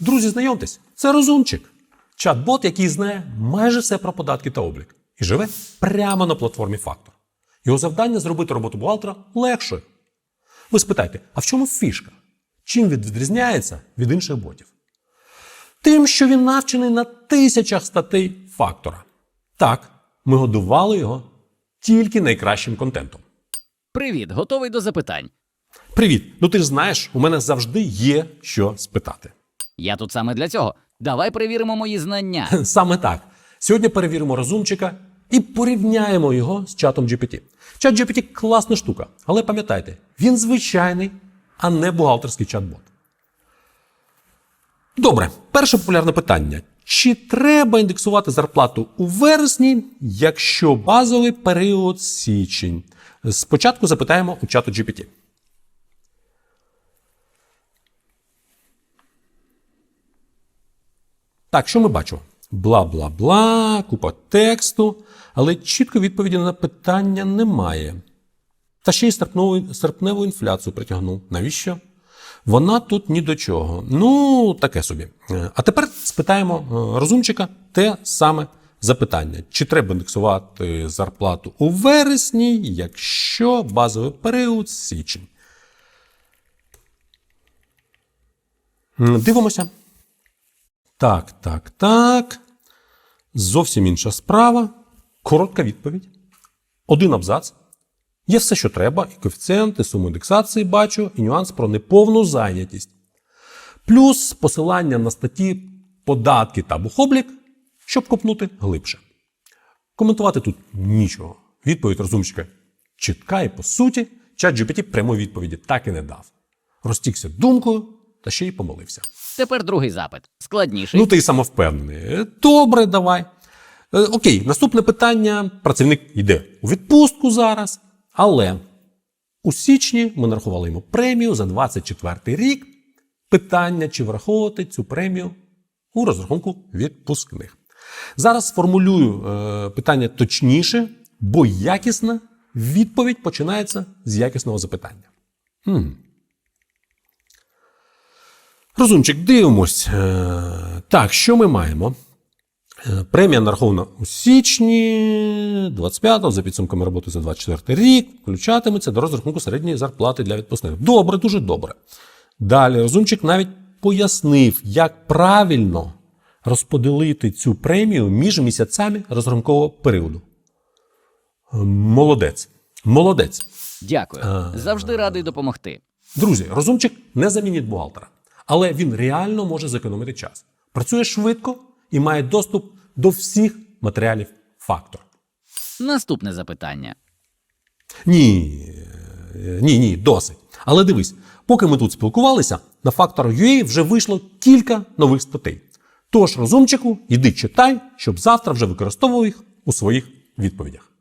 Друзі, знайомтесь, це розумчик. Чат-бот, який знає майже все про податки та облік і живе прямо на платформі Фактор. Його завдання зробити роботу бухгалтера легшою. Ви спитаєте, а в чому фішка? Чим він відрізняється від інших ботів? Тим, що він навчений на тисячах статей фактора. Так, ми годували його тільки найкращим контентом. Привіт, готовий до запитань. Привіт! Ну ти ж знаєш, у мене завжди є що спитати. Я тут саме для цього. Давай перевіримо мої знання. Саме так. Сьогодні перевіримо розумчика і порівняємо його з чатом GPT. Чат GPT класна штука, але пам'ятайте, він звичайний, а не бухгалтерський чат-бот. Добре, перше популярне питання. Чи треба індексувати зарплату у вересні, якщо базовий період січень? Спочатку запитаємо у чату GPT. Так, що ми бачимо? Бла-бла-бла, купа тексту, але чітко відповіді на питання немає. Та ще й серпневу, серпневу інфляцію притягнув. Навіщо? Вона тут ні до чого. Ну, таке собі. Е, А тепер спитаємо е, розумчика те саме запитання: чи треба індексувати зарплату у вересні, якщо базовий період січень? Дивимося. Так, так, так. Зовсім інша справа. Коротка відповідь. Один абзац. Є все, що треба, і коефіцієнти, суму індексації бачу, і нюанс про неповну зайнятість. Плюс посилання на статті податки та бухоблік, щоб копнути глибше. Коментувати тут нічого. Відповідь розумчика чітка і по суті, чат GPT прямої відповіді так і не дав. Розтікся думкою та ще й помолився. Тепер другий запит. Складніший. Ну, ти самовпевнений. Е, Добре, давай. Е, Окей, наступне питання. Працівник йде у відпустку зараз, але у січні ми нарахували йому премію за 24 рік. Питання, чи враховувати цю премію у розрахунку відпускних. Зараз сформулюю е, питання точніше, бо якісна відповідь починається з якісного запитання. Розумчик, дивимось. Е, Так, що ми маємо? Е, Премія нарахована у січні 25-го за підсумками роботи за 24 рік, включатиметься до розрахунку середньої зарплати для відпускних. Добре, дуже добре. Далі розумчик навіть пояснив, як правильно розподілити цю премію між місяцями розрахункового періоду. Е, Молодець. Молодець. Дякую. Завжди радий допомогти. Друзі, розумчик не замінить бухгалтера, але він реально може зекономити час. Працює швидко і має доступ до всіх матеріалів фактор. Наступне запитання. Ні, ні, ні, досить. Але дивись, поки ми тут спілкувалися, на Factor.ua вже вийшло кілька нових статей. Тож, розумчику, іди читай, щоб завтра вже використовував їх у своїх відповідях.